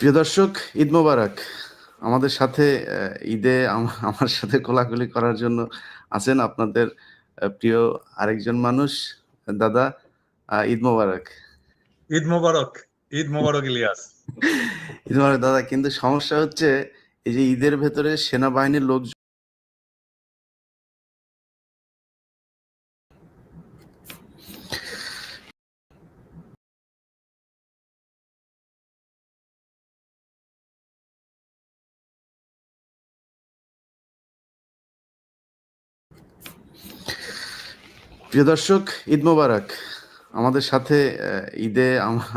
প্রিয় দর্শক ঈদ মোবারক। আমাদের সাথে ঈদে আমার সাথে কোলাকুলি করার জন্য আছেন আপনাদের প্রিয় আরেকজন মানুষ দাদা ঈদ মোবারক। ঈদ মোবারক ঈদ মোবারক ইলিয়াস। ঈদ মোবারক দাদা কিন্তু সমস্যা হচ্ছে এই যে ঈদের ভেতরে সেনাবাহিনীর লোক প্রিয় দর্শক ঈদ মোবারক। আমাদের সাথে ঈদে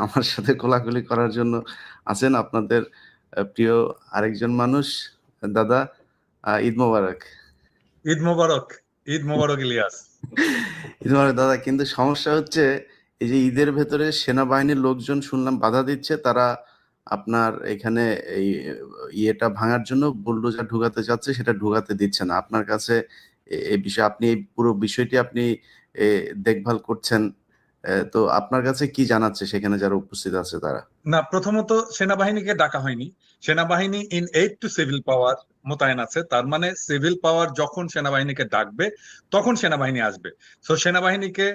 আমার সাথে কোলাকুলি করার জন্য আছেন আপনাদের প্রিয় আরেকজন মানুষ দাদা ঈদ মোবারক। ঈদ মোবারক ঈদ মোবারক ইলিয়াস। ঈদ মোবারক দাদা কিন্তু সমস্যা হচ্ছে এই যে ঈদের ভেতরে সেনাবাহিনীর লোকজন শুনলাম বাধা দিচ্ছে তারা আপনার এখানে এই ইয়েটা ভাঙার জন্য বুলডোজার ঢুকাতে চাচ্ছে সেটা ঢুকাতে দিচ্ছে না। আপনার কাছে এই বিষয়ে আপনি এই পুরো বিষয়টি আপনি দেখভাল করছেন তো আপনার কাছে কি জানাচ্ছে সেখানে যারা উপস্থিত আছে তারা? না প্রথমত সেনাবাহিনীকে ডাকা হয়নি। সেনাবাহিনী in aid to civil power মোতায়েন আছে। তার মানে সিভিল পাওয়ার যখন সেনাবাহিনীকে ডাকবে তখন সেনাবাহিনী আসবে। তো সেনাবাহিনীকে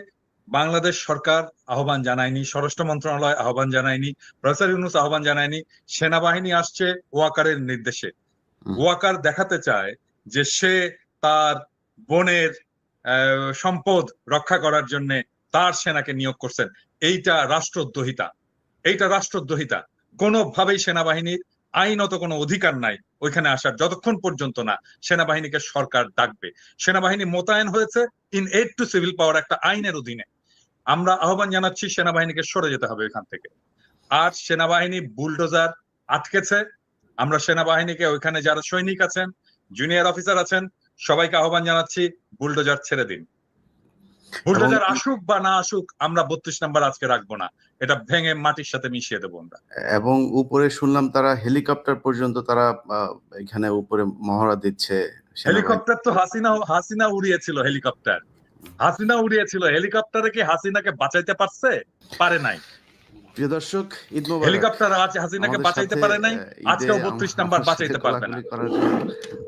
বাংলাদেশ সরকার আহ্বান জানায়নি স্বরাষ্ট্র মন্ত্রণালয় আহ্বান জানায়নি প্রফেসর ইউনুস আহ্বান জানায়নি সেনাবাহিনী আসছে ওয়াকারের নির্দেশে। ওয়াকার দেখাতে চায় যে সে তার বোনের সম্পদ রক্ষা করার জন্য তার সেনাকে নিয়োগ করছেন। এইটা রাষ্ট্রদ্রোহিতা। এইটা রাষ্ট্রদ্রোহিতা। কোনোভাবেই সেনাবাহিনীর আইনত কোনো অধিকার নাই ওইখানে আসার, যতক্ষণ পর্যন্ত না সেনাবাহিনীকে সরকার ডাকবে। সেনাবাহিনী মোতায়েন হয়েছে in aid to civil power একটা আইনের অধীনে। আমরা আহ্বান জানাচ্ছি সেনাবাহিনীকে সরে যেতে হবে এখান থেকে। আর সেনাবাহিনী বুলডোজার আটকেছে। আমরা সেনাবাহিনীকে ওইখানে যারা সৈনিক আছেন জুনিয়র অফিসার আছেন সবাইকে আহ্বান জানাচ্ছি বুলডোজার ছেড়ে দিন। বুলডোজার আসুক বা না আসুক আমরা বত্রিশ নাম্বার আজকে রাখব না। এটা ভেঙে মাটির সাথে মিশিয়ে দেবো আমরা। এবং উপরে শুনলাম তারা হেলিকপ্টার পর্যন্ত তারা এখানে উপরে মহড়া দিচ্ছে হেলিকপ্টার তো হাসিনা হাসিনা উড়িয়েছিল হেলিকপ্টার। হাসিনা উড়িয়েছিল হেলিকপ্টারে কি হাসিনাকে বাঁচাইতে পারছে? পারে নাই। প্রিয় দর্শক ঈদ মোবারক। হেলিকপ্টার আজ হাসিনাকে বাঁচাইতে পারে নাই আজকেও আম- বত্রিশ নাম্বার বাঁচাইতে পারবে না।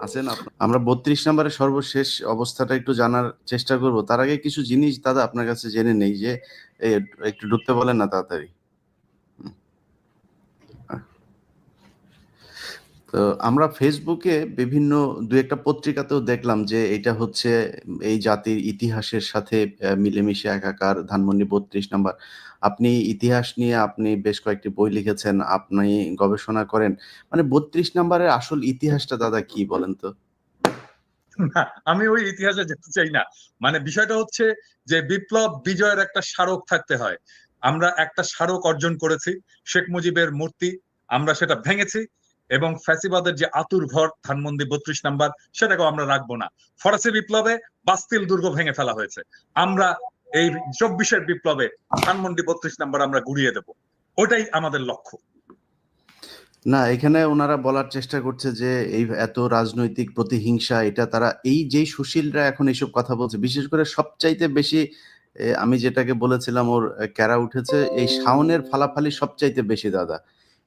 আছেন আমরা বত্রিশ নাম্বারের সর্বশেষ অবস্থাটা একটু জানার চেষ্টা করব। তার আগে কিছু জিনিস দাদা আপনার কাছে জেনে নেই যে একটু ঢুকতে বলেন না তাড়াতাড়ি হুম। আহ। তো আমরা ফেসবুকে বিভিন্ন, দু একটা পত্রিকাতেও দেখলাম যে এটা হচ্ছে এই জাতির ইতিহাসের সাথে মিলেমিশে একাকার, ধানমন্ডি বত্রিশ নাম্বার। আপনি ইতিহাস নিয়ে আপনি বেশ কয়েকটি বই লিখেছেন, আপনি গবেষণা করেন। মানে বত্রিশ নাম্বারের আসল ইতিহাসটা দাদা কি বলেন তো? আমি ওই ইতিহাসে যেতে চাই না। মানে বিষয়টা হচ্ছে যে বিপ্লব বিজয়ের একটা স্মারক থাকতে হয়। আমরা একটা স্মারক অর্জন করেছি, শেখ মুজিবের মূর্তি, আমরা সেটা ভেঙেছি এবং ফ্যাসিবাদের যে আতুর ঘর ধানমন্দি বত্রিশ নাম্বার, সেটাকেও আমরা রাখব না। ফরাসি বিপ্লবে বাস্তিল দুর্গ ভেঙে ফেলা হয়েছে। আমরা এই চব্বিশের বিপ্লবে ধানমন্ডি বত্রিশ নাম্বার আমরা গুড়িয়ে দেব। ওটাই আমাদের লক্ষ্য। না, এখানে ওনারা বলার চেষ্টা করছে যে এই এত রাজনৈতিক প্রতিহিংসা, এটা তারা, এই যেই সুশীলরা এখন এইসব কথা বলছে, বিশেষ করে সবচাইতে বেশি আমি যেটাকে বলেছিলাম ওর ক্যারা উঠেছে, এই শাওনের ফালাফালি সবচাইতে বেশি দাদা।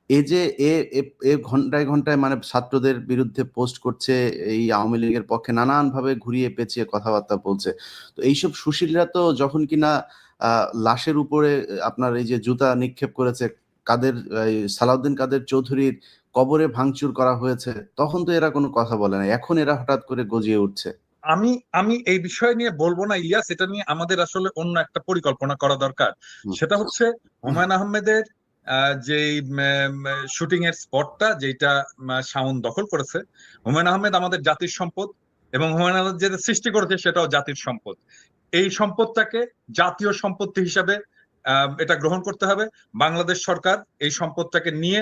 এই যে এ এ- এ ঘন্টায় ঘন্টায় মানে ছাত্রদের বিরুদ্ধে পোস্ট করছে এই আওয়ামী লীগের পক্ষে নানান ভাবে ঘুরিয়ে পেঁচিয়ে কথাবার্তা বলছে। তো এইসব সুশীলরা তো যখন কিনা লাশের উপরে আপনার এই যে জুতা নিক্ষেপ করেছে কাদের সালাউদ্দিন কাদের চৌধুরীর কবরে ভাঙচুর করা হয়েছে তখন তো এরা কোনো কথা বলে না। এখন এরা হঠাৎ করে গজিয়ে উঠছে। আমি আমি এই বিষয় নিয়ে বলব না ইলিয়াস এটা নিয়ে আমাদের আসলে অন্য একটা পরিকল্পনা করা দরকার। সেটা হচ্ছে হুমায়ুন আহমেদের যেই শুটিং এর স্পটটা যেটা সাউন দখল করেছে, হুমায়ুন আহমেদ আমাদের জাতির সম্পদ এবং হুমায়ুন আহমেদ যেটা সৃষ্টি করেছে সেটাও জাতির সম্পদ। এই সম্পদটাকে জাতীয় সম্পত্তি হিসাবে এটা গ্রহণ করতে হবে। বাংলাদেশ সরকার এই সম্পদটাকে নিয়ে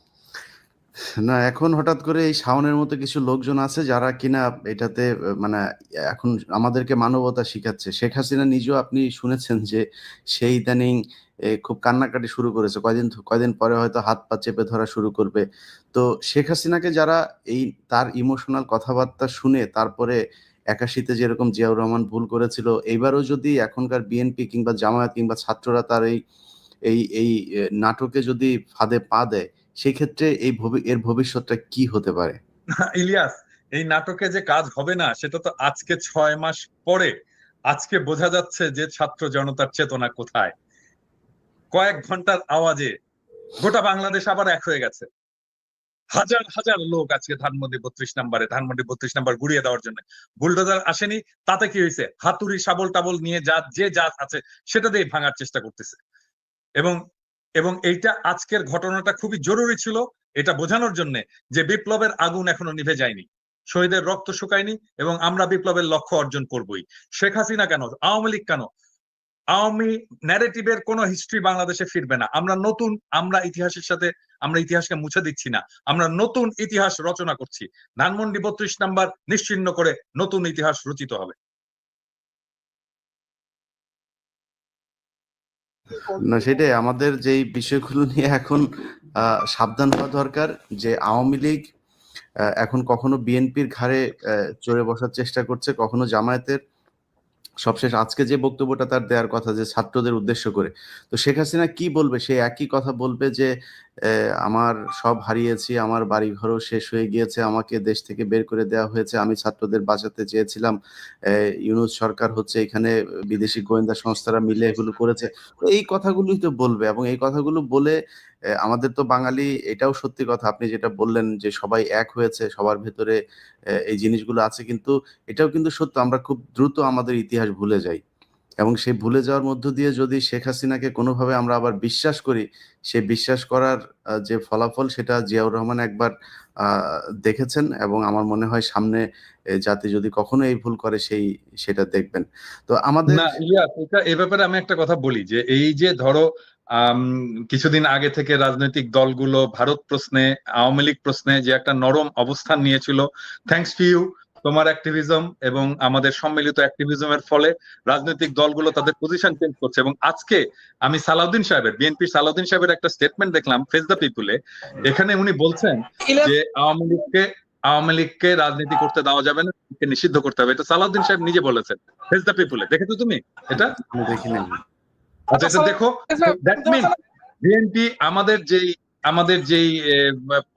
না, এখন হঠাৎ করে এই শাওনের মতো কিছু লোকজন আছে যারা কিনা এটাতে মানে এখন আমাদেরকে মানবতা শিখাচ্ছে। শেখ হাসিনা নিজেও আপনি শুনেছেন যে সেই ইদানিং খুব কান্নাকাটি শুরু করেছে। কয়দিন কয়দিন পরে হয়তো হাত পা চেপে ধরা শুরু করবে। তো শেখ হাসিনাকে যারা এই তার ইমোশনাল কথাবার্তা শুনে তারপরে একাশিতে যেরকম জিয়াউর রহমান ভুল করেছিল, এইবারও যদি এখনকার বিএনপি কিংবা জামায়াত কিংবা ছাত্ররা তার এই এই এই নাটকে যদি ফাঁদে পা দেয় সেই ক্ষেত্রে এই এর ভবিষ্যৎটা কি হতে পারে? ইলিয়াস, এই নাটকে যে কাজ হবে না, সেটা তো আজকে ছয় মাস পরে। আজকে বোঝা যাচ্ছে যে ছাত্র জনতার চেতনা কোথায়। কয়েক ঘণ্টার আওয়াজে গোটা বাংলাদেশ আবার এক হয়ে গেছে। হাজার হাজার লোক আজকে ধানমন্ডি বত্রিশ নাম্বারে, ধানমন্ডি বত্রিশ নাম্বার গুড়িয়ে দেওয়ার জন্য। বুলডোজার আসেনি, তাতে কি হয়েছে? হাতুড়ি শাবল টাবল নিয়ে যা, যে যা আছে, সেটা দিয়ে ভাঙার চেষ্টা করতেছে। এবং এবং এইটা আজকের ঘটনাটা খুবই জরুরি ছিল এটা বোঝানোর জন্য যে বিপ্লবের আগুন এখনও নিভে যায়নি। শহীদের রক্ত শুকায়নি এবং আমরা বিপ্লবের লক্ষ্য অর্জন করবই। শেখ হাসিনা কেন? আওয়ামী লীগ কেন? আওয়ামী ন্যারেটিভের কোন হিস্ট্রি বাংলাদেশে ফিরবে না। আমরা নতুন, আমরা ইতিহাসের সাথে, আমরা ইতিহাসকে মুছে দিচ্ছি না। আমরা নতুন ইতিহাস রচনা করছি। ধানমন্ডি বত্রিশ নাম্বার নিশ্চিন্ন করে নতুন ইতিহাস রচিত হবে। না, সেটাই। আমাদের যেই বিষয়গুলো নিয়ে এখন সাবধান হওয়া দরকার যে আওয়ামী লীগ এখন কখনো বিএনপির ঘাড়ে চড়ে বসার চেষ্টা করছে, কখনো জামায়াতের। সবশেষ আজকে যে বক্তব্যটা তার দেওয়ার কথা যে ছাত্রদের উদ্দেশ্য করে। তো শেখ হাসিনা কি বলবে? সে একই কথা বলবে যে আমার সব হারিয়েছি, আমার বাড়ি ঘরও শেষ হয়ে গিয়েছে, আমাকে দেশ থেকে বের করে দেওয়া হয়েছে। আমি ছাত্রদের বাঁচাতে চেয়েছিলাম। ইউনুস সরকার হচ্ছে এখানে বিদেশি গোয়েন্দা সংস্থারা মিলে এগুলো করেছে। এই কথাগুলোই তো বলবে এবং এই কথাগুলো বলে আমাদের তো বাঙালি, এটাও সত্যি কথা। আপনি যেটা বললেন যে সবাই এক হয়েছে, সবার ভেতরে এই জিনিসগুলো আছে, কিন্তু এটাও কিন্তু সত্য। আমরা খুব দ্রুত আমাদের ইতিহাস ভুলে যাই। এবং সেই ভুলে যাওয়ার মধ্য দিয়ে যদি শেখ হাসিনাকে কোনোভাবে আমরা আবার বিশ্বাস করি সে বিশ্বাস করার যে ফলাফল সেটা জিয়াউর রহমান একবার দেখেছেন এবং আমার মনে হয় সামনে জাতি যদি কখনো এই ভুল করে সেই, সেটা দেখবেন। তো আমাদের এ ব্যাপারে আমি একটা কথা বলি যে এই যে ধরো কিছুদিন আগে থেকে রাজনৈতিক দলগুলো ভারত প্রশ্নে, আওয়ামী লীগ প্রশ্নে যে একটা নরম অবস্থান নিয়েছিল থ্যাঙ্কস টু ইউ তোমার অ্যাক্টিভিজম এবং আমাদের সম্মিলিত অ্যাক্টিভিজমের ফলে রাজনৈতিক দলগুলো তাদের পজিশন চেঞ্জ করছে। এবং আজকে আমি সালাউদ্দিন সাহেবের বিএনপি সালাউদ্দিন সাহেবের একটা স্টেটমেন্ট দেখলাম ফেস দ্য পিপুলে এখানে উনি বলছেন যে আওয়ামী লীগকে আওয়ামী লীগকে রাজনীতি করতে দেওয়া যাবে না নিষিদ্ধ করতে হবে। এটা সালাউদ্দিন সাহেব নিজে বলেছেন। ফেস দ্য পিপুলে দেখেছ তুমি এটা? আমি দেখিনি। আচ্ছা দেখো দ্যাট মিন বিএনপি আমাদের যেই আমাদের যেই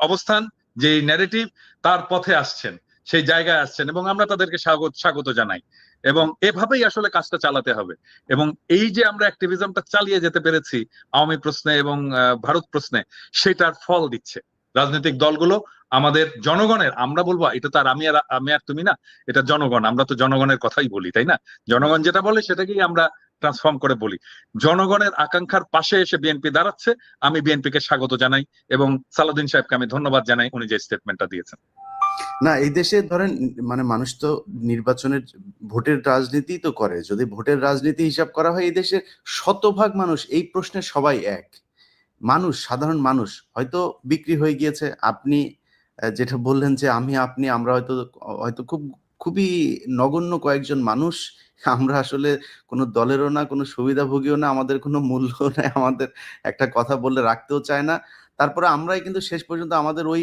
অবস্থান যেই ন্যারেটিভ তার পথে আসছেন। সেই জায়গায় আসছেন এবং আমরা তাদেরকে স্বাগত স্বাগত জানাই। এবং এভাবেই আসলে কাজটা চালাতে হবে। এবং এই যে আমরা অ্যাক্টিভিজমটা চালিয়ে যেতে পেরেছি, আওয়ামী প্রশ্নে এবং ভারত প্রশ্নে, সেটার ফল দিচ্ছে। রাজনৈতিক দলগুলো, আমাদের জনগণের, আমরা বলব, এটা তো আর আমি আর আমি আর তুমি না, এটা জনগণ, আমরা তো জনগণের কথাই বলি, তাই না? জনগণ যেটা বলে, সেটাকেই আমরা ট্রান্সফর্ম করে বলি। জনগণের আকাঙ্ক্ষার পাশে এসে বিএনপি দাঁড়াচ্ছে, আমি বিএনপি কে স্বাগত জানাই এবং সালাউদ্দিন সাহেবকে আমি ধন্যবাদ জানাই, উনি যে স্টেটমেন্টটা দিয়েছেন। না, এই দেশে ধরেন মানে মানুষ তো নির্বাচনের ভোটের রাজনীতি তো করে। যদি ভোটের রাজনীতি হিসাব করা হয়, এই দেশের শতভাগ মানুষ, এই প্রশ্নে সবাই এক। মানুষ, সাধারণ মানুষ, হয়তো বিক্রি হয়ে গিয়েছে। আপনি যেটা বললেন যে আমি, আপনি, আমরা হয়তো হয়তো খুব, খুবই নগণ্য কয়েকজন মানুষ। আমরা আসলে কোনো দলেরও না, কোনো সুবিধাভোগীও না, আমাদের কোনো মূল্য নাই, আমাদের একটা কথা বললে রাখতেও চায় না। তারপরে আমরাই কিন্তু শেষ পর্যন্ত আমাদের ওই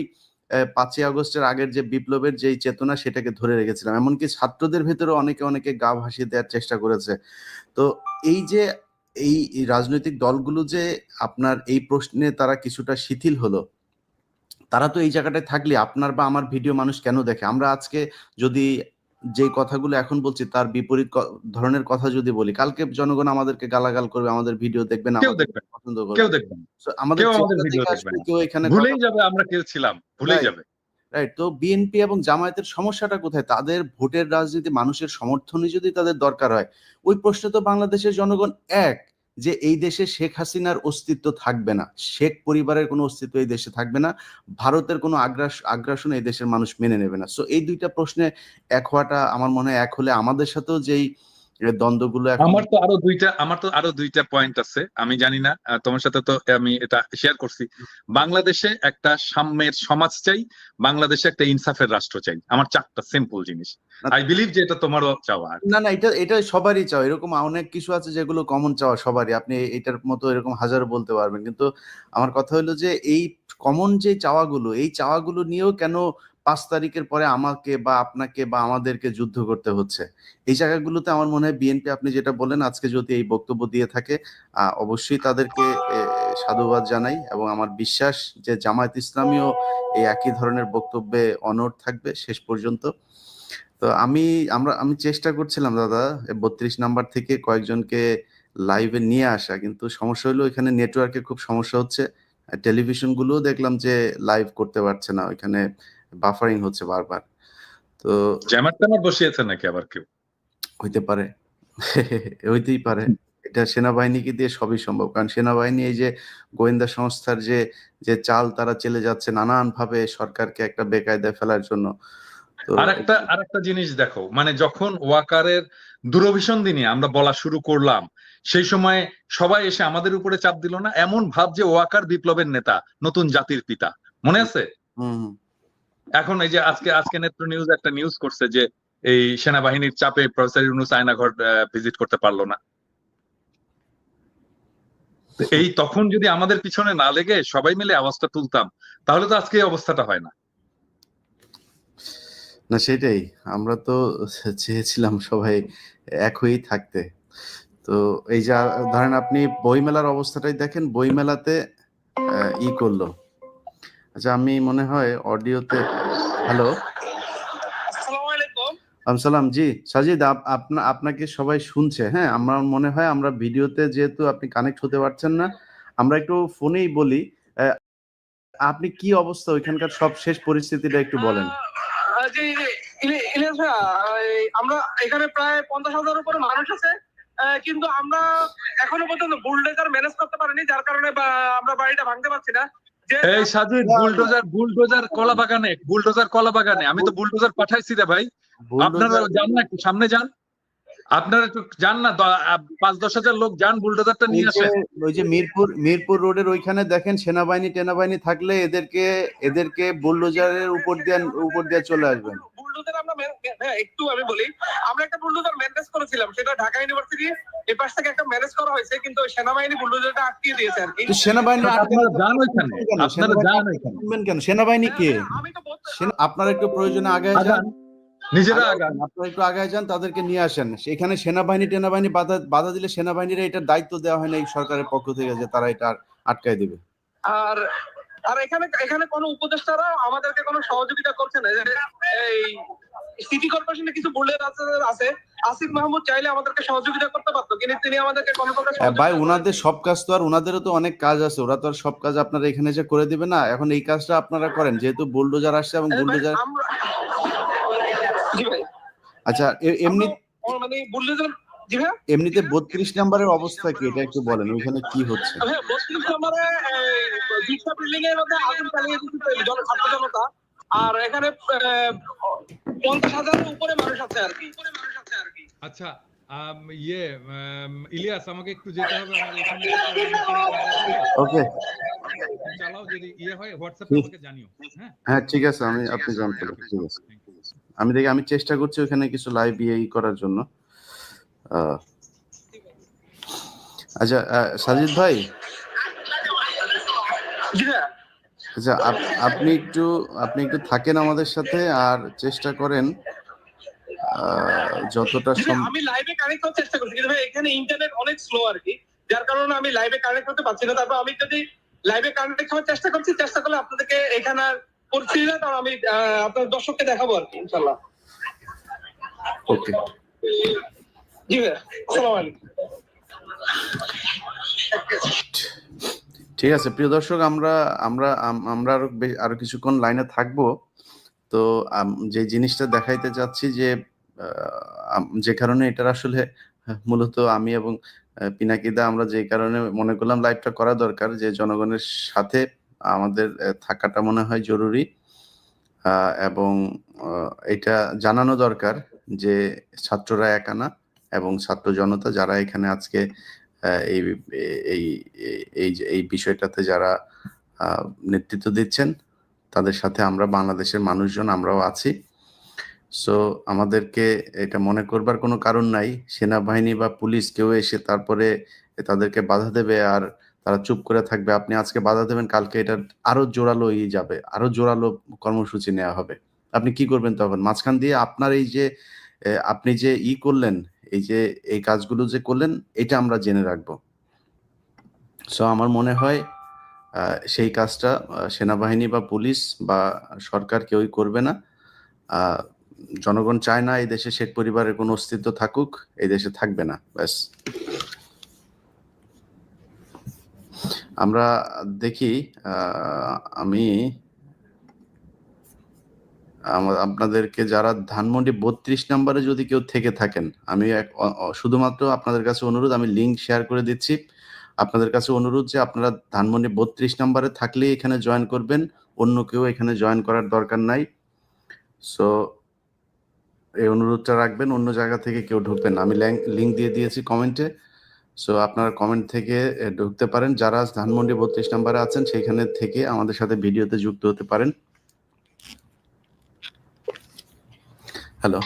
পাঁচই আগস্টের আগের যে বিপ্লবের যেই চেতনা সেটাকে ধরে রেখেছিলাম। এমনকি ছাত্রদের ভেতরে অনেকে অনেকে গা ভাসিয়ে দেওয়ার চেষ্টা করেছে। তো এই যে এই রাজনৈতিক দলগুলো যে আপনার এই প্রশ্নে তারা কিছুটা শিথিল হলো, তারা তো এই জায়গাটায় থাকলে আপনার বা আমার ভিডিও মানুষ কেন দেখে? আমরা আজকে যদি যে কথাগুলো এখন বলছি তার বিপরীত ধরনের কথা যদি বলি কালকে জনগণ আমাদেরকে গালাগাল করবে আমাদের ভিডিও দেখবে না কেউ দেখবে পছন্দ করবে। কেউ আমাদের ভিডিও দেখবে কেউ এখানে ভুলেই যাবে আমরা কেউ ছিলাম ভুলেই যাবে। রাইট তো বিএনপি এবং জামায়াতের সমস্যাটা কোথায়? তাদের ভোটের রাজনীতি মানুষের সমর্থনই যদি তাদের দরকার হয় ওই প্রশ্ন তো বাংলাদেশের জনগণ এক। যে এই দেশে শেখ হাসিনার অস্তিত্ব থাকবে না, শেখ পরিবারের কোনো অস্তিত্ব এই দেশে থাকবে না, ভারতের কোনো আগ্রাস, আগ্রাসন এই দেশের মানুষ মেনে নেবে না। সো এই দুইটা প্রশ্নে এক হওয়াটা আমার মনে হয় এক হলে আমাদের সাথেও যেই দ্বন্দ্বগুলো আমার তো আরও দুইটা আমার তো আরও দুইটা পয়েন্ট আছে। আমি জানি না তোমার সাথে তো আমি এটা শেয়ার করছি। বাংলাদেশে একটা সাম্যের সমাজ চাই বাংলাদেশে একটা ইনসাফের রাষ্ট্র চাই। আমার চারটা সিম্পল জিনিস। আই বিলিভ যে এটা তোমারও চাওয়া না না এটা এটা সবারই চাও এরকম অনেক কিছু আছে যেগুলো কমন চাওয়া সবারই। আপনি এটার মতো এরকম হাজার বলতে পারবেন। কিন্তু আমার কথা হলো যে এই কমন যে চাওয়াগুলো এই চাওয়াগুলো নিয়েও কেন পাঁচ তারিখের পরে আমাকে বা আপনাকে বা আমাদেরকে যুদ্ধ করতে হচ্ছে। এই জায়গাগুলোতে আমার মনে হয় বিএনপি, আপনি যেটা বলেন আজকে যদি এই বক্তব্য দিয়ে থাকে অবশ্যই তাদেরকে সাধুবাদ জানাই এবং আমার বিশ্বাস যে জামায়াত ইসলামীও এই একই ধরনের বক্তব্যে অনড় থাকবে শেষ পর্যন্ত। তো আমি, আমরা, আমি চেষ্টা করছিলাম, দাদা বত্রিশ নাম্বার থেকে কয়েকজনকে লাইভে নিয়ে আসা, কিন্তু সমস্যা হলো এখানে নেটওয়ার্কে খুব সমস্যা হচ্ছে। টেলিভিশন গুলোও দেখলাম যে লাইভ করতে পারছে না। ওইখানে বাফারিং হচ্ছে বারবার। তো জ্যামার ট্যামার বসিয়েছে নাকি আবার কেউ? হইতে পারে। হইতেই পারে। এটা সেনাবাহিনীকে দিয়ে সবই সম্ভব? কারণ সেনাবাহিনী এই যে গোয়েন্দা সংস্থার যে যে চাল তারা চলে যাচ্ছে নানান ভাবে সরকারকে একটা বেকায়দায় ফেলার জন্য। তো আর একটা আর একটা জিনিস দেখো মানে যখন ওয়াকারের দূরভিসন দিনে আমরা বলা শুরু করলাম সেই সময় সবাই এসে আমাদের উপরে চাপ দিল না? এমন ভাব যে ওয়াকার বিপ্লবের নেতা নতুন জাতির পিতা। মনে আছে। এখন এই যে আজকে আজকে নেত্র নিউজ একটা নিউজ করছে যে এই সেনাবাহিনীর চাপে প্রফেসর ইউনুস আয়নাঘর ভিজিট করতে পারল না। এই তখন যদি আমাদের পিছনে না লেগে সবাই মিলে আওয়াজটা তুলতাম, তাহলে তো আজকে অবস্থাটা হয় না। না, সেটাই। আমরা তো চেয়েছিলাম সবাই এক হয়েই থাকতে। তো এই যে ধরেন আপনি বইমেলার অবস্থাটাই দেখেন, বইমেলাতে ই করল। আচ্ছা আমি মনে হয় অডিওতে হ্যালো। আসসালামু সালাম জি। সাজিদ আপনা আপনাকে সবাই শুনছে হ্যাঁ? আমার মনে হয় আমরা ভিডিওতে যেহেতু আপনি কানেক্ট হতে পারছেন না আমরা একটু ফোনেই বলি আপনি কি অবস্থা? ওইখানকার সব শেষ পরিস্থিতিটা একটু বলেন। আমরা এখানে প্রায় পঞ্চাশ হাজার উপরে মানুষ আছে কিন্তু আমরা এখনও পর্যন্ত বুলডেজার ম্যানেজ করতে পারিনি যার কারণে আমরা বাড়িটা ভাঙতে পারছি না। এই সাজিদ বুলডোজার বুলডোজার কলা বাগানে বুলডোজার কলা বাগানে। আমি তো বুলডোজার পাঠাইছি রে ভাই। আপনারা যান না একটু সামনে যান। আপনারা একটু যান না পাঁচ দশ হাজার লোক যান বুলডোজারটা নিয়ে আসে ওই যে মিরপুর মিরপুর রোডের ওইখানে দেখেন সেনাবাহিনী টেনাবাহিনী থাকলে এদেরকে এদেরকে বুলডোজারের উপর দিয়ে উপর দিয়ে চলে আসবেন। বুলডোজার আমরা হ্যাঁ, একটু আমি বলি। আমরা একটা বুলডোজার ম্যানেজ করেছিলাম সেটা ঢাকা ইউনিভার্সিটি এই পাশ থেকে একটা ম্যানেজ করা হয়েছে কিন্তু সেনাবাহিনী বুলডোজারটা আটকিয়ে দিয়েছে আর কি। সেনাবাহিনী আপনারা যান ওইখানে? আপনারা যান ওইখানে? শুনবেন কেন? সেনাবাহিনী কে? আমি তো বলতে সেনা- আপনারা একটু প্রয়োজনে আগে যান নিজেরা আগান। যান, আপনারা একটু আগে যান তাদেরকে নিয়ে আসেন। সেখানে সেনাবাহিনী টেনাবাহিনী বাধা বাধা দিলে সেনাবাহিনীর এটার দায়িত্ব দেওয়া হয় না এই সরকারের পক্ষ থেকে যে তারা এটা আটকায় দিবে। আর আর এখানে এখানে কোনো উপদেষ্টারা আমাদেরকে কোনো সহযোগিতা করছে না। এই সিটি কর্পোরেশনে কিছু বুলেট আছে আসিফ মাহমুদ চাইলে আমাদেরকে সহযোগিতা করতে পারতো কিন্তু তিনি আমাদেরকে কোনো প্রকার হ্যাঁ, ভাই ওনাদের সব কাজ তো আর ওনাদেরও তো অনেক কাজ আছে ওরা তো আর সব কাজ আপনারা এখানে যে করে দিবে না। এখন এই কাজটা আপনারা করেন যেহেতু বুলডোজার আসছে এবং বুলডোজার আচ্ছা এমনি মানে বুলডোজার এমনিতে বত্রিশ নাম্বারের অবস্থা কি? এটা একটু বলেন ওইখানে কি হচ্ছে? হ্যাঁ বত্রিশ নম্বরে বিল্ডিং এর মধ্যে আগুন চালিয়ে ছাত্র জনতা। আর এখানে আহ, পঞ্চাশ হাজারের উপরে মানুষ আছে আর কি। উপরে মানুষ আছে আর কি আচ্ছা ইয়ে আম, ইলিয়াস আমাকে একটু যেতে হবে আমার এখানে ওকে। চালাও যদি ইয়ে হয় হোয়াটসঅ্যাপে আমাকে জানিও হ্যাঁ? হ্যাঁ ঠিক আছে আমি আপনি জানতে ঠিক আছে। আমি দেখি আমি চেষ্টা করছি ওখানে কিছু লাইভ ইয়ে করার জন্য। আচ্ছা সাজিদ ভাই? হ্যাঁ। আচ্ছা আপনি একটু আপনি একটু থাকেন আমাদের সাথে আর চেষ্টা করেন যতটা আমি লাইভে কানেক্ট করার চেষ্টা করছি কিন্তু ভাই এখানে ইন্টারনেট অনেক স্লো আর কি। যার কারণে আমি লাইভে কানেক্ট করতে পারছি না। তারপর আমি যদি লাইভে কানেক্ট হওয়ার চেষ্টা করছি চেষ্টা করলে আপনাদেরকে এখানে আর করছি না কারণ আমি আপনার দর্শককে দেখাবো আর কি ইনশাল্লাহ ওকে ঠিক আছে, প্রিয় দর্শক, আমরা আমরা আম- আমরা আরও আরও কিছুক্ষণ লাইনে থাকব। তো যে জিনিসটা দেখাইতে চাচ্ছি যে যে কারণে এটার আসলে মূলত আমি এবং পিনাকিদা আমরা যে কারণে মনে করলাম লাইভটা করা দরকার, যে জনগণের সাথে আমাদের থাকাটা মনে হয় জরুরি। এবং এটা জানানো দরকার যে ছাত্ররা একা না। এবং ছাত্র জনতা যারা এখানে আজকে এই এই, এই- এই বিষয়টাতে যারা নেতৃত্ব দিচ্ছেন, তাদের সাথে আমরা বাংলাদেশের মানুষজন আমরাও আছি। সো আমাদেরকে এটা মনে করবার কোনো কারণ নাই। সেনাবাহিনী বা পুলিশ কেউ এসে তারপরে তাদেরকে বাধা দেবে আর তারা চুপ করে থাকবে। আপনি আজকে বাধা দেবেন, কালকে এটা আরও জোরালো ই যাবে, আরও জোরালো কর্মসূচি নেওয়া হবে। আপনি কি করবেন তখন? মাঝখান দিয়ে আপনার এই যে আপনি যে ই করলেন এই যে, এই কাজগুলো যে করলেন, এটা আমরা জেনে রাখব। সো আমার মনে হয় সেই কাজটা সেনাবাহিনী বা পুলিশ বা সরকার কেউই করবে না। জনগণ চায় না এই দেশে শেখ পরিবারের কোনো অস্তিত্ব থাকুক, এই দেশে থাকবে না, ব্যাস। আমরা দেখি আমা- আপনাদেরকে যারা ধানমন্ডি বত্রিশ নাম্বারে যদি কেউ থেকে থাকেন, আমি শুধুমাত্র আপনাদের কাছে অনুরোধ, আমি লিঙ্ক শেয়ার করে দিচ্ছি। আপনাদের কাছে অনুরোধ যে আপনারা ধানমন্ডি বত্রিশ নাম্বারে থাকলেই এখানে জয়েন করবেন, অন্য কেউ এখানে জয়েন করার দরকার নাই। সো এই অনুরোধটা রাখবেন, অন্য জায়গা থেকে কেউ ঢুকবেন। আমি লিঙ্ক দিয়ে দিয়েছি কমেন্টে সো আপনারা কমেন্ট থেকে ঢুকতে পারেন। যারা ধানমন্ডি বত্রিশ নাম্বারে আছেন, সেখানে থেকে আমাদের সাথে ভিডিওতে যুক্ত হতে পারেন। হ্যালো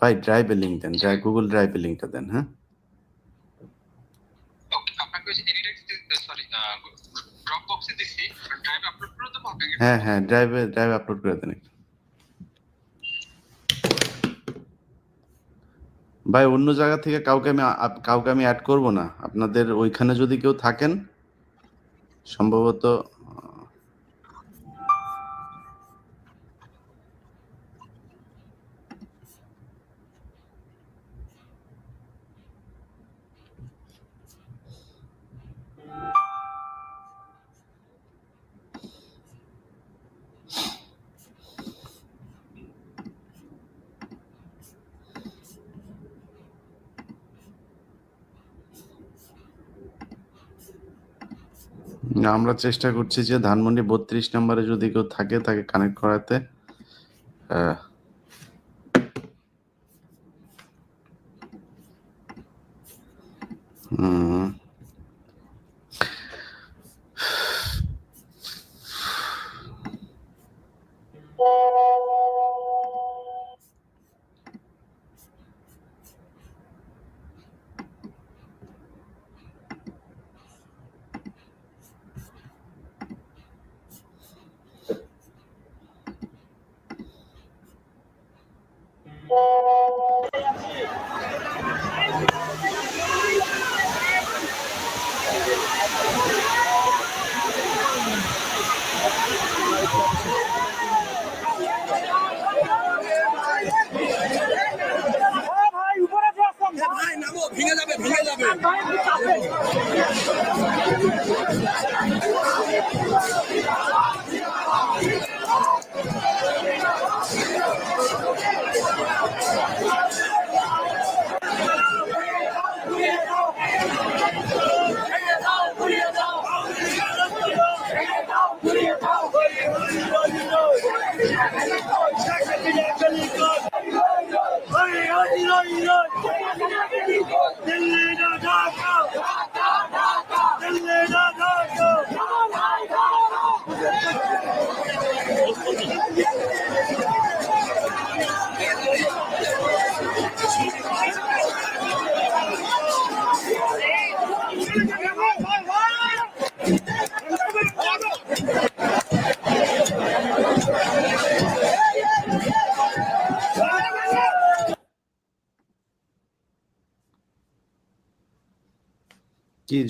ভাই। ড্রাইভের লিঙ্ক দেন ড্রাইভ গুগল ড্রাইভের লিঙ্কটা দেন হ্যাঁ? ড্রাইভ হ্যাঁ হ্যাঁ ড্রাইভে ড্রাইভ আপলোড করে দেন ভাই অন্য জায়গা থেকে কাউকে আমি কাউকে আমি অ্যাড করব না। আপনাদের ওইখানে যদি কেউ থাকেন সম্ভবত আমরা চেষ্টা করছি যে ধানমন্ডি বত্রিশ নম্বরে যদি কেউ থাকে তাকে কানেক্ট করাতে।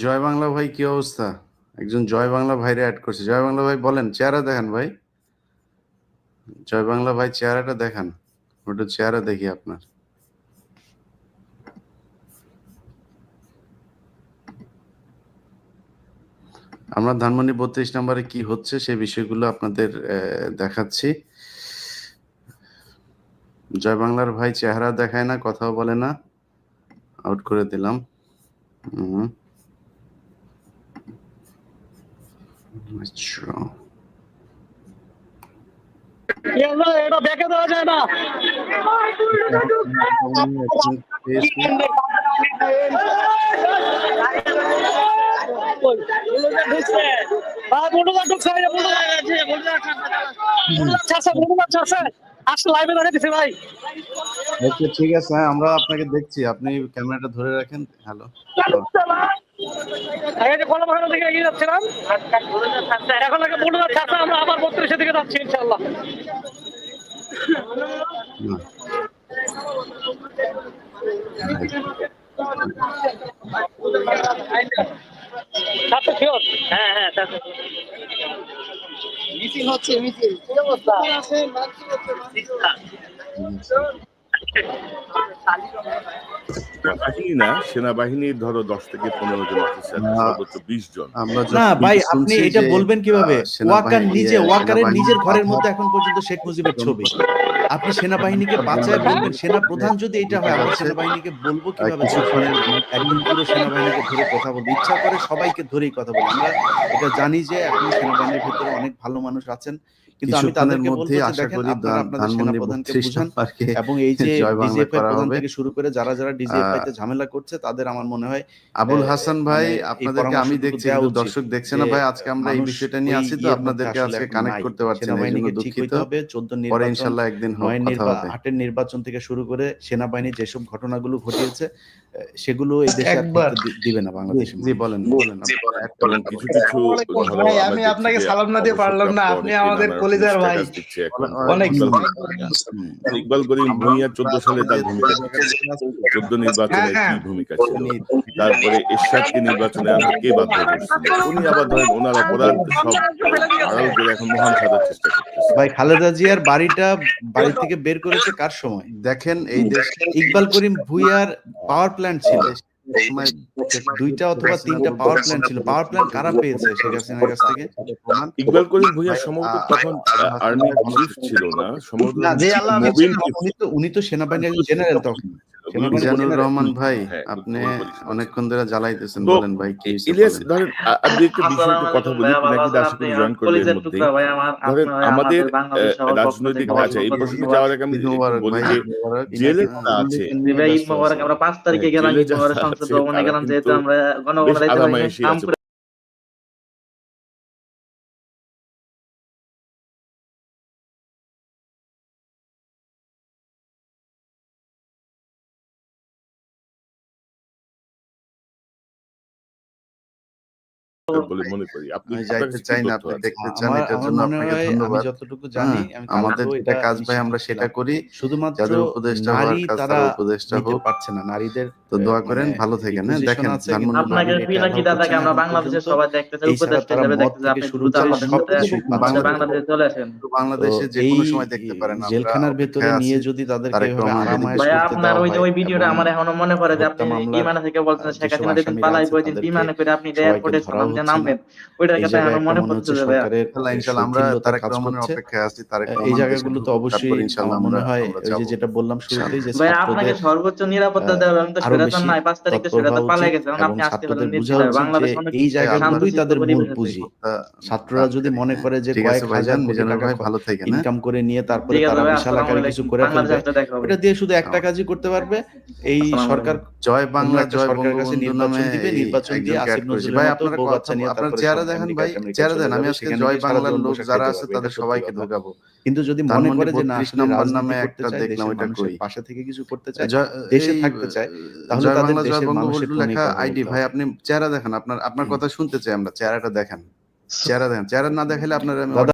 জয় বাংলা ভাই কি অবস্থা? একজন জয় বাংলা ভাইরে অ্যাড করছে। জয় বাংলা ভাই বলেন, চেহারা দেখান ভাই। জয় বাংলা ভাই চেহারাটা দেখান। ওটা চেহারা দেখি আপনার। আমরা ধানমন্ডি বত্রিশ নম্বরে কি হচ্ছে সেই বিষয়গুলো আপনাদের দেখাচ্ছি। জয় বাংলার ভাই চেহারা দেখায় না, কথাও বলে না। আউট করে দিলাম। হুম। আচ্ছা এটা দেখে দেওয়া যায় না। ভাই ঠিক আছে হ্যাঁ আমরা আপনাকে দেখছি। আপনি ক্যামেরাটা ধরে রাখেন। হ্যালো। থেকে এগিয়ে যাচ্ছিলাম। এখন আগে পনেরো চাষা আমরা আবার বত্রিশের দিকে যাচ্ছি ইনশাল্লাহ হ্যাঁ হ্যাঁ মিটিং হচ্ছে মিটিং। কি অবস্থা? বাহিনী না সেনাবাহিনীর ধরো দশ থেকে পনেরো জন অফিসার সর্বোচ্চ বিশ জন। না ভাই আপনি এটা বলবেন কীভাবে? ওয়াকার নিজে ওয়াকারের নিজের ঘরের মধ্যে এখন পর্যন্ত শেখ মুজিবের ছবি। আপনি সেনাবাহিনীকে বাঁচায় বলবেন সেনা প্রধান যদি এটা হয় আমরা সেনাবাহিনীকে বলব কীভাবে একদম পুরো সেনাবাহিনীকে ধরে কথা বলব। ইচ্ছা করে সবাইকে ধরেই কথা বলি। আমরা এটা জানি যে এখন সেনাবাহিনীর ভিতরে অনেক ভালো মানুষ আছেন। কিন্তু আমি তাদেরকে মধ্যে আশা করি আপনাদের বুঝান। এবং এই যে জয় ডিজিএফ এর প্রধান থেকে শুরু করে যারা যারা ডিজিএফ ঝামেলা করছে তাদের আমার মনে হয় আবুল হাসান ভাই মানে আপনাদেরকে আমি দেখছি কিন্তু দর্শক দেখছে না ভাই আজকে আমরা এই বিষয়টা নিয়ে তো আপনাদেরকে আজকে কানেক্ট করতে পারছি না এই জন্য দুঃখিত। হবে চোদ্দ পরে নির্বাচন একদিন হোক নয় কথা হবে। হাটের নির্বাচন থেকে শুরু করে সেনাবাহিনী যেসব ঘটনাগুলো ঘটিয়েছে সেগুলো এই দেশে একবার- দিবে না বাংলাদেশ জি বলেন বলেন কিছু কিছু ভাই, আমরা আমি আপনাকে সালাম না দিয়ে পারলাম না, আপনি আমাদের ভাই। অনেক ইকবাল করিম ভূঁইয়া চোদ্দ সালে তার ভূমিকা চোদ্দ নির্বাচনে। কি ভূমিকা ছিল তারপরে এরশাদকে নির্বাচনে কে বাধ্য করছিল উনি আবার ধরেন ওনার অপরাধ সব আড়াল করে এখন মহান সাজার চেষ্টা করতেছে। ভাই খালেদা জিয়ার বাড়িটা বাড়ি থেকে বের করেছে কার সময়? দেখেন এই দেশে ইকবাল করিম ভুইয়ার পাওয়ার প্ল্যান্ট ছিল। সময় দুইটা অথবা তিনটা পাওয়ার প্ল্যান্ট ছিল। পাওয়ার প্ল্যান্ট কারা পেয়েছে শেখ হাসিনার কাছ থেকে? ইকবাল করিম ভূঁইয়া ভাই, সম্ভবত তখন আর্মি চিফ ছিল। ছিল না। সম্ভবত না, যে আল্লাহ উনি তো উনি তো সেনাবাহিনীর জেনারেল তখন। মিজানুর রহমান ভাই হ্যাঁ, আপনি। অনেকক্ষণ ধরে জ্বালাইতেছেন বলেন ভাই কি ইলিয়াস ধরেন আমি একটু বিষয়ে কথা বলি নাকি আশা জয়েন করবে মধ্যে ধরেন আমাদের রাজনৈতিক আছে এই প্রশ্নে যাওয়ার আগে আমি বলি যে জেলে হ্যাঁ, আছে ভাই মোবারক আমরা 5 তারিখে গেলাম জেলে মোবারক সংসদ ভবনে গেলাম যেহেতু আমরা গণভবনে বলে মনে করি। আপনি যাইতে চাই না আপনি দেখতে চান এটার জন্য আপনাকে আমি ধন্যবাদ। যতটুকু জানি হ্যাঁ, আমি আমাদের যেটা কাজ ভাই আমরা সেটা করি। শুধুমাত্র যাদের উপদেষ্টা হওয়ার কাজ তারা উপদেষ্টা হোক পারছে না নারীদের তো দোয়া করেন মানে ভালো থাকেন হ্যাঁ দেখেন আপনাকে নারীর পিনা এটা কি help দাদাকে আমরা এখন বাংলাদেশের সবাই দেখতেছে এই ছাড়া উপদেষ্টা হিসেবে মদ দেখতেছে আপনি থেকে শুরু আমাদের। বাংলাদেশে চলে আসেন। তো বাংলাদেশে যে কোনো সময় দেখতে পারেন আমরা জেলখানার ভেতরে নিয়ে যদি তাদেরকে এভাবে আরামায়েশ ভাই করতে আপনার ওই যে ওই ভিডিওটা আমার এখনও মনে পড়ে যে আপনি বিমানে থেকে বলছেন শেখ হাসিনা যেদিন পালাই ওই দিন বিমানে করে আপনি এয়ারপোর্টে ধরাও শুনলাম যে হচ্ছে না। নামবেন ওইটার কথা জায়গায় মনে মনে পড়ছে ভাইয়া। সরকারের ইনশাল্লাহ ইনশাল্লাহ আমরা তারেক রহমানের অপেক্ষায় আছি তারেক এই জায়গাগুলো তো অবশ্যই তারপর মনে হয় যে যেটা বললাম শুরুতেই যে ভাই আপনাকে সর্বোচ্চ নিরাপত্তা আহ, আমি তো আরও নাই পাঁচ তারিখে তৎপর স্বৈরাচার হওয়া গেছে এখন আপনি আসতে পারেন বোঝা নিশ্চিত উচিত বাংলাদেশ এই জায়গাগুলোই তাদের মূল পুঁজি। ছাত্ররা যদি মনে করে যে কয়েক হাজার কোটি টাকা ভালো থাকেন হ্যাঁ? ইনকাম করে নিয়ে তারপরে ঠিক তারা বিশাল আকারে কিছু করে ফেলবে। এটা দিয়ে শুধু একটা কাজই করতে পারবে। এই সরকার জয় বাংলা। জয় সরকারের কাছে বঙ্গবন্ধু নির্বাচন নামে দিবে, নির্বাচন দিয়ে আসিফ add ভাই আপনার কথা নিয়ে আপনার চেহারা দেখেন ভাই চেহারা দেন আমি আজকে জয় বাংলার লোক যারা আছে তাদের সবাইকে। ঢোকাবো কিন্তু যদি মনে করে যে না আসলে নম্বর নামে একটা দেখলাম, করি। পাশে থেকে কিছু করতে চায় দেশে থাকতে চায়, তাহলে তাদের দেশের মানুষের লেখা আইডি ভাই আপনি চেহারা দেখেন আপনার আপনার কথা শুনতে চাই আমরা চেহারাটা দেখেন। চেহারা দেখেন চেহারা না দেখালে আপনার